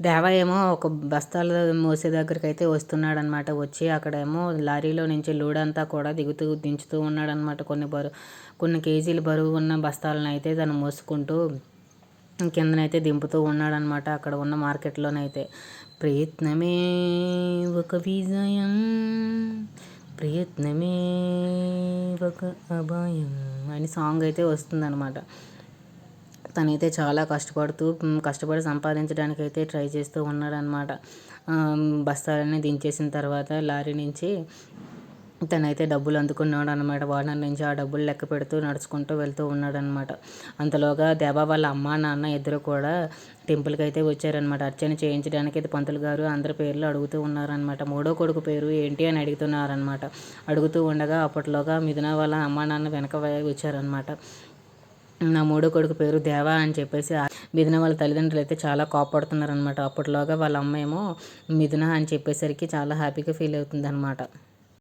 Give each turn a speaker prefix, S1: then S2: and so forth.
S1: దేవా ఏమో ఒక బస్తాలు మోసే దగ్గరికి అయితే వస్తున్నాడు అనమాట వచ్చి అక్కడేమో లారీలో నుంచి లోడ్ అంతా కూడా దిగుతూ దించుతూ ఉన్నాడనమాట కొన్ని బరువు కొన్ని కేజీలు బరువు ఉన్న బస్తాలను అయితే తను మోసుకుంటూ కిందనైతే దింపుతూ ఉన్నాడనమాట అక్కడ ఉన్న మార్కెట్లోనైతే. ప్రయత్నమే ఒక విజయం ప్రయత్నమే ఒక అభాయం అని సాంగ్ అయితే వస్తుందన్నమాట. తనైతే చాలా కష్టపడుతూ కష్టపడి సంపాదించడానికి అయితే ట్రై చేస్తూ ఉన్నాడనమాట బస్తాలన్నీ దించేసిన తర్వాత లారీ నుంచి తనైతే డబ్బులు అందుకున్నాడు అనమాట వార్నర్ నుంచి ఆ డబ్బులు లెక్క పెడుతూ నడుచుకుంటూ వెళ్తూ ఉన్నాడనమాట అంతలోగా దేవా వాళ్ళ అమ్మ నాన్న ఇద్దరు కూడా టెంపుల్కి అయితే వచ్చారనమాట అర్చన చేయించడానికి అయితే పంతులు గారు అందరి పేర్లు అడుగుతూ ఉన్నారనమాట మూడో కొడుకు పేరు ఏంటి అని అడుగుతున్నారనమాట అడుగుతూ ఉండగా అప్పట్లోగా మిథున వాళ్ళ అమ్మ నాన్న వెనక వచ్చారనమాట నా మూడో కొడుకు పేరు దేవా అని చెప్పేసి మిథున వాళ్ళ తల్లిదండ్రులు అయితే చాలా కోపడుతున్నారనమాట అప్పట్లోగా వాళ్ళ అమ్మ ఏమో మిథున అని చెప్పేసరికి చాలా హ్యాపీగా ఫీల్ అవుతుంది అనమాట